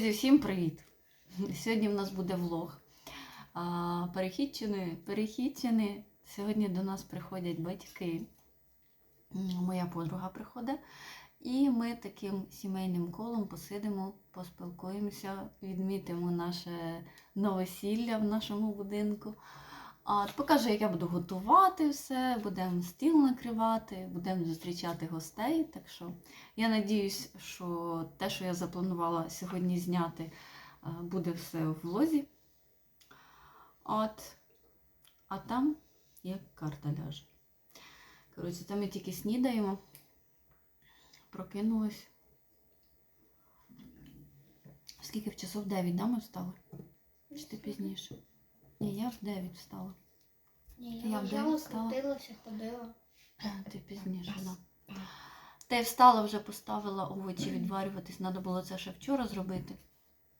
Друзі, всім привіт! Сьогодні в нас буде влог. Перехідчини, перехідчини. Сьогодні до нас приходять батьки. Моя подруга приходить. І ми таким сімейним колом посидимо, поспілкуємося, відмітимо наше новосілля в нашому будинку. А, покажу, як я буду готувати все, будемо стіл накривати, будемо зустрічати гостей. Так що я надіюсь, що те, що я запланувала сьогодні зняти, е, буде все в влозі. От. А там як карта ляже. Коротше, там ми тільки снідаємо. Прокинулась. Скільки в часов 9, да, ми встали? Чи ти пізніше? Ні, я в 9 встала. Ні, Я я в лежала, встала. крутилася, ходила. Ти пізніше, да. Ти встала, вже поставила овочі відварюватись. Треба було це ще вчора зробити.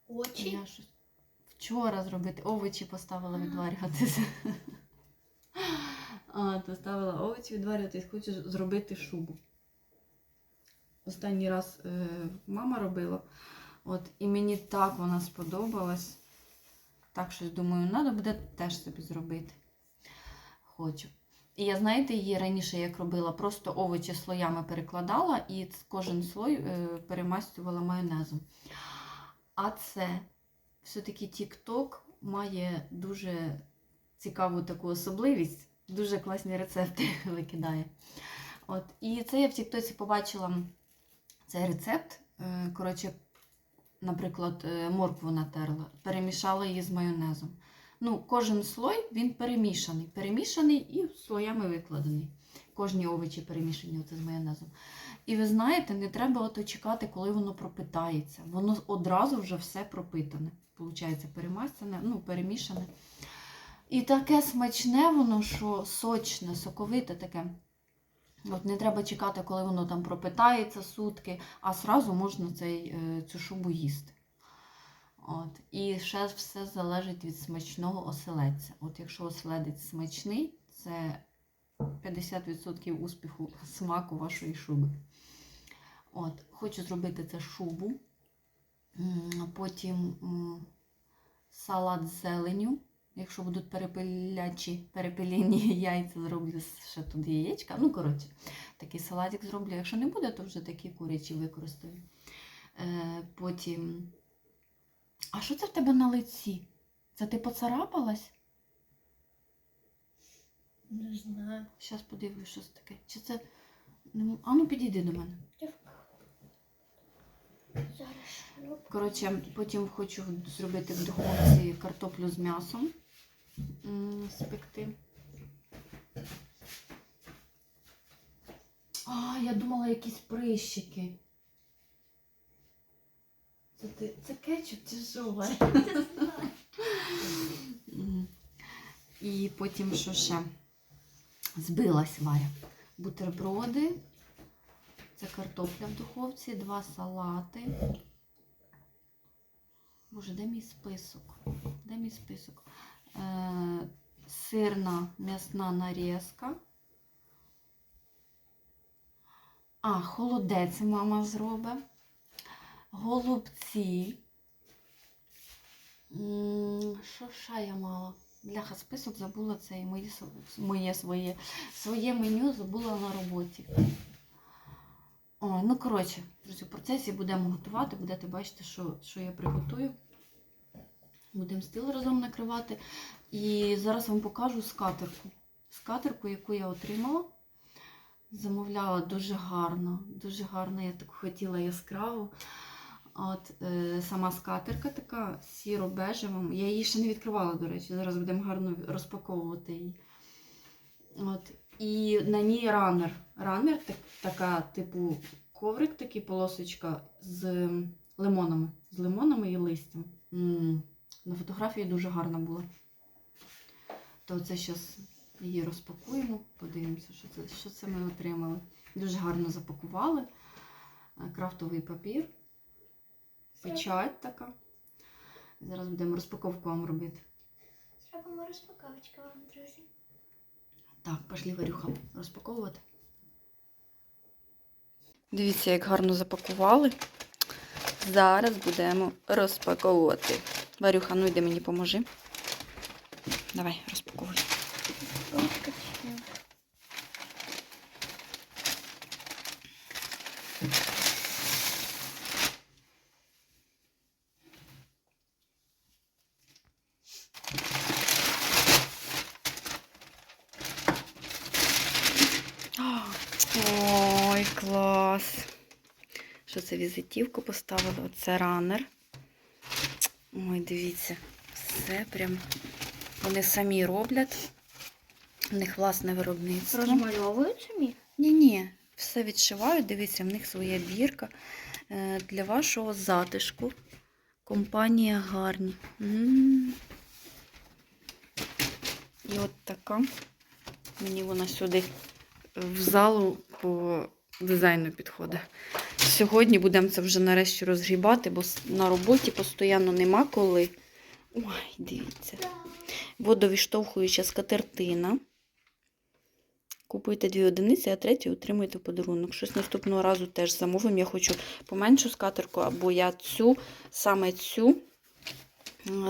Очі. Я щось вчора зробити. Овочі поставила відварюватися. А, то ставила овочі відварюватись, хочу зробити шубу. Останній раз е, мама робила. От, і мені так вона сподобалась. Так щось думаю, треба буде теж собі зробити. Хочу. І я, знаєте, її раніше як робила, просто овочі слоями перекладала і кожен слой е, перемастювала майонезом. А це все-таки TikTok має дуже цікаву таку особливість, дуже класні рецепти викидає. От. І це я в Тіктоці побачила цей рецепт. Е, Коротше, наприклад, е, моркву натерла, перемішала її з майонезом. Ну, кожен слой він перемішаний. Перемішаний і слоями викладений. Кожні овочі перемішані оце з майонезом. І ви знаєте, не треба ото чекати, коли воно пропитається. Воно одразу вже все пропитане. Получається, перемастане, ну, перемішане. І таке смачне воно, що сочне, соковите таке. От не треба чекати, коли воно там пропитається сутки, а сразу можна цей, е, цю шубу їсти. От. І ще все залежить від смачного оселедця. От якщо оселедець смачний, це 50% успіху смаку вашої шуби. От, Хочу зробити це шубу. Потім салат з зеленю. Якщо будуть перепилячі, перепилені яйця, зроблю ще тут яєчка. Ну, коротше, такий салатик зроблю. Якщо не буде, то вже такі курячі використаю. Е, потім. А що це в тебе на лиці? Це ти поцарапалась? Не знаю. Зараз подивлюсь, що це таке. Чи це. Ну, А ну підійди до мене. Коротше, потім хочу зробити в духовці картоплю з м'ясом. Спекти. А, я думала якісь прищики. Це, ти, це кетчуп чи що? І потім що ще? Збилась Варя. Бутерброди. Це картопля в духовці, два салати. Боже, де мій список? Де мій список? Е, сирна м'ясна нарізка. А, холодець мама зробить. Голубці. Що ще я мала? Бляха, список забула це і моє, моє своє, своє меню забула на роботі. О, ну коротше, в процесі будемо готувати, будете бачити, що, що я приготую. Будемо стіл разом накривати. І зараз вам покажу скатерку. Скатерку, яку я отримала. Замовляла дуже гарно, дуже гарно, я так хотіла яскраву. От е, сама скатерка така сіро-бежева. Я її ще не відкривала, до речі. Зараз будемо гарно розпаковувати її. От. І на ній ранер. Ранер так, така, типу, коврик, такий полосочка з лимонами. З лимонами і листям. м На фотографії дуже гарна була. То це зараз її розпакуємо, подивимося, що це, що це ми отримали. Дуже гарно запакували. Е, Крафтовий папір. Печать така. Зараз будемо розпаковку вам робити. Зробимо розпаковочку вам, друзі. Так, пошли Варюха розпаковувати. Дивіться, як гарно запакували. Зараз будемо розпаковувати. Варюха, ну йди мені поможи. Давай, розпаковуй. Ой, клас. Що це візитівку поставили? Оце ранер. Ой, дивіться, все прям. Вони самі роблять. У них власне виробництво. Розмальовують самі? Ні-ні, все відшивають. Дивіться, в них своя бірка. Е, Для вашого затишку. Компанія гарні. М. І от така. Мені вона сюди в залу по дизайну підходить. Сьогодні будемо це вже нарешті розгрібати, бо на роботі постійно нема коли. Ой, дивіться. Водовіштовхуюча скатертина. Купуйте дві одиниці, а третю отримуєте в подарунок. Щось наступного разу теж замовимо. Я хочу поменшу скатерку, або я цю, саме цю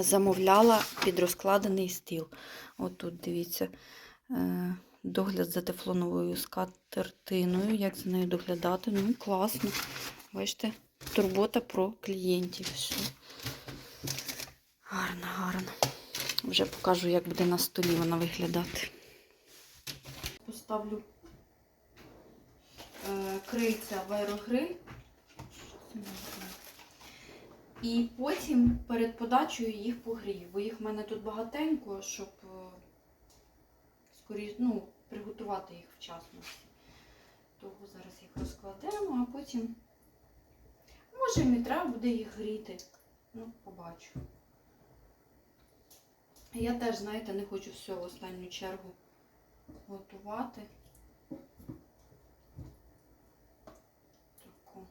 замовляла під розкладений стіл. От тут дивіться. Е, Догляд за тефлоновою скатертиною. Як за нею доглядати? Ну, класно. Бачите, турбота про клієнтів. Все. Гарно, гарно. Вже покажу, як буде на столі вона виглядати. Поставлю е, крильця в аерогриль. І потім перед подачею їх погрію, бо їх в мене тут багатенько, щоб е, скоріш, ну, приготувати їх вчасно. Того зараз їх розкладемо, а потім, може, і треба буде їх гріти. Ну, побачу. Я теж, знаєте, не хочу все в останню чергу готувати. Тако.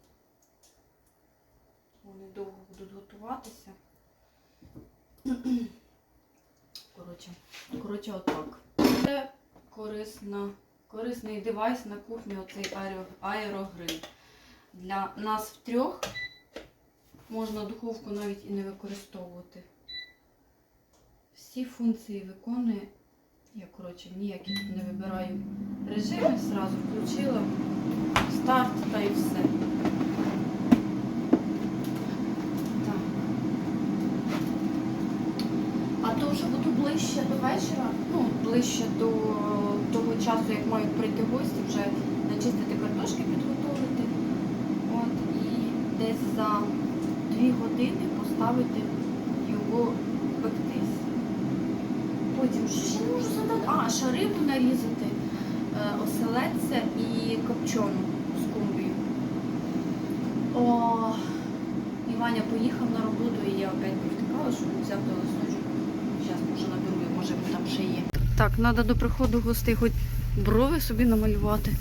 Вони довго будуть готуватися. Коротше, коротше, отак. Це корисна, корисний девайс на кухні, оцей аерогриль. Для нас втрьох можна духовку навіть і не використовувати. Всі функції виконує. Я, коротше, ніяких не вибираю режими, зразу включила старт та і все. Так. А то вже буду ближче до вечора, ну, ближче до того часу, як мають прийти гості, вже начистити картошки, підготовити. От, і десь за дві години поставити його пектись. Потім що ще можу задати? А, ще рибу нарізати, е, оселедця і копчену з кумбію. О, і Ваня поїхав на роботу, і я опять повтикала, що він взяв до листочок. Зараз може наберу, може там ще є. Так, треба до приходу гостей хоч брови собі намалювати,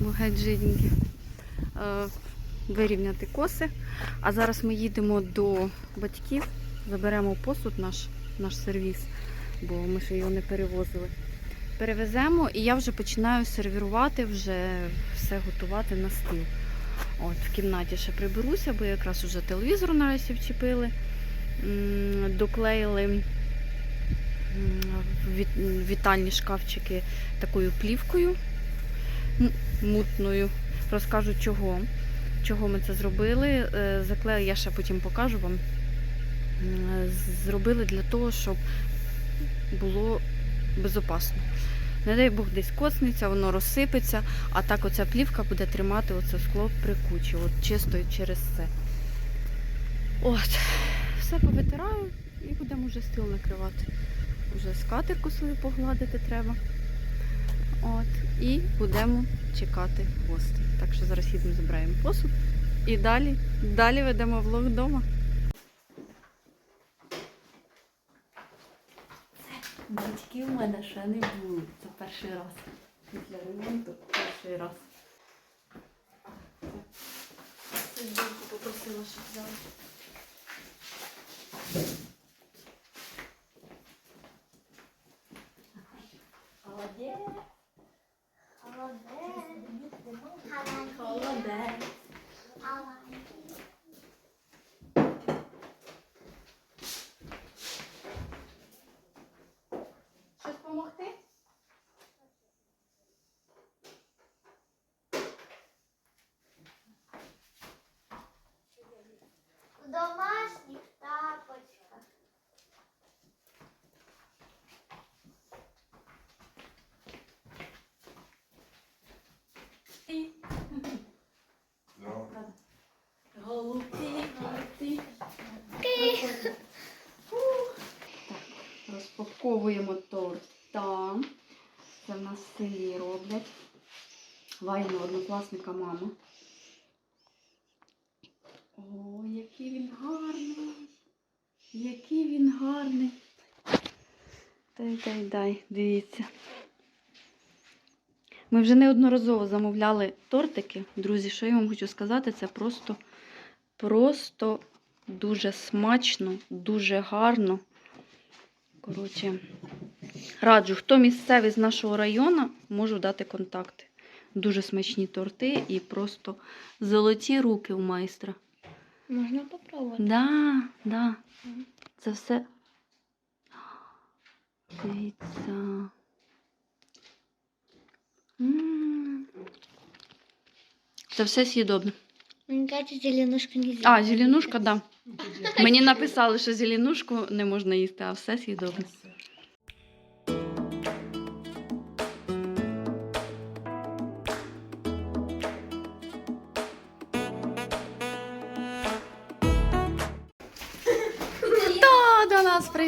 бо геть жиденькі. Е, вирівняти коси. А зараз ми їдемо до батьків, заберемо посуд наш, наш сервіс, бо ми ще його не перевозили. Перевеземо і я вже починаю сервірувати, вже все готувати на стіл. От, в кімнаті ще приберуся, бо якраз вже телевізор нарешті вчепили, доклеїли вітальні шкафчики такою плівкою мутною. Розкажу чого. Чого ми це зробили? Е, Заклею, я ще потім покажу вам. Зробили для того, щоб було безопасно. Не дай Бог десь коцнеться, воно розсипеться, а так оця плівка буде тримати оце скло при кучі, от чисто через це. От, все повитираю і будемо вже стіл накривати. Вже скатерку свою погладити треба. От, і будемо чекати гостей. Так що зараз їдемо, забираємо посуд. І далі, далі ведемо влог вдома. Батьків в мене ще не було. Це перший раз. Після ремонту перший раз. Сидінку попросила, щоб взяли. Домашних тапочках. Голубці, голубці. Розпаковуємо торта. Це в нас в селі роблять. Вайна однокласника мама. О, який він гарний. Який він гарний. Дай, дай, дай, дивіться. Ми вже неодноразово замовляли тортики. Друзі, що я вам хочу сказати, це просто, просто дуже смачно, дуже гарно. Коротше, раджу, хто місцевий з нашого району, можу дати контакти. Дуже смачні торти і просто золоті руки у майстра. Можна попробувати. Да, да. Це все. Дивіться. М. Це все з'їдобне. Мені кажуть, зеленушку не А, зеленушка, так. Да. Мені написали, що зеленушку не можна їсти, а все з'їдобне.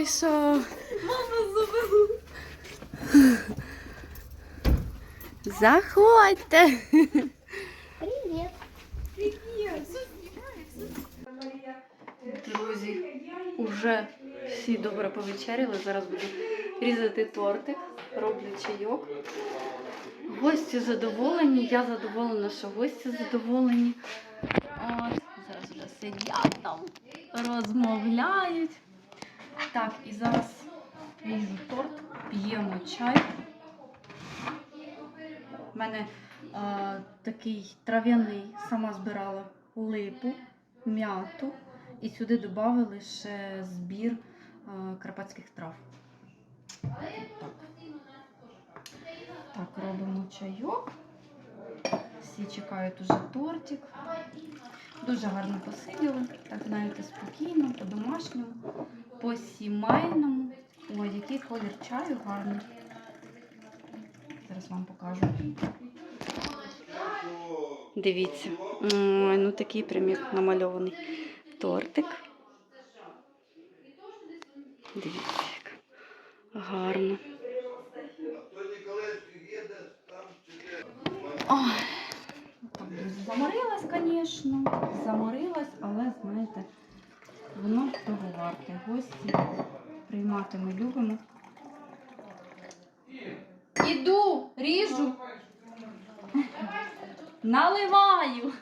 До? Мама заберу. Заходьте. Привіт. Друзі, уже всі добре повечеряли. Зараз буду різати тортик, роблю чайок. Гості задоволені, я задоволена, що гості задоволені. От, зараз вже сидять там, розмовляють. Так, і зараз ріжу торт, п'ємо чай. У мене а, такий трав'яний, сама збирала липу, м'яту. І сюди додали ще збір е, карпатських трав. Так. так, робимо чайок. Всі чекають уже тортик. Дуже гарно посиділи. Так, знаєте, спокійно, по-домашньому, по-сімейному. Ой, який колір чаю гарний. Зараз вам покажу. Дивіться. Ой, ну такий прям як намальований тортик. Дивіться, як гарно. Ой, заморилась, звісно, заморилась, але знаєте, воно того варте. Гості приймати ми любимо. Іду, ріжу, наливаю.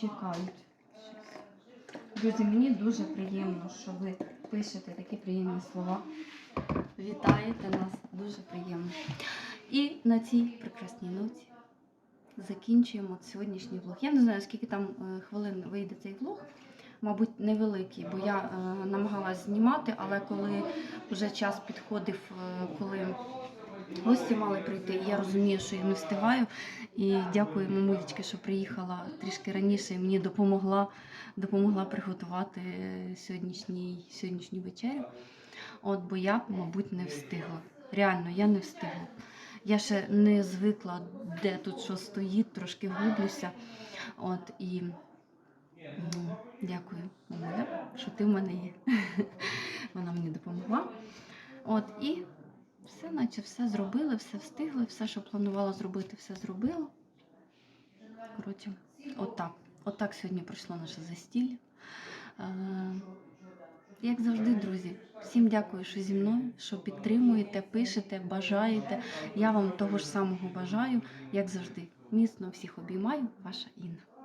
Чекають. Друзі, мені дуже приємно, що ви пишете такі приємні слова. Вітаєте нас, дуже приємно. І на цій прекрасній ноті закінчуємо сьогоднішній влог. Я не знаю, скільки там е, хвилин вийде цей влог. Мабуть, невеликий, бо я е, намагалась знімати, але коли вже час підходив, е, коли гості мали прийти, я розумію, що я не встигаю. І дякую мамулечки, що приїхала трішки раніше і мені допомогла, допомогла приготувати сьогоднішній, сьогоднішню вечерю. От, бо я, мабуть, не встигла. Реально, я не встигла. Я ще не звикла, де тут що стоїть, трошки гублюся. От і ну, дякую, мамуля, що ти в мене є. Вона мені допомогла. От і все, наче все зробили, все встигли, все, що планувала зробити, все зробила. Коротше, отак. Отак сьогодні пройшло наше застілля. Як завжди, друзі, всім дякую, що зі мною, що підтримуєте, пишете, бажаєте. Я вам того ж самого бажаю, як завжди. Міцно всіх обіймаю, ваша Інна.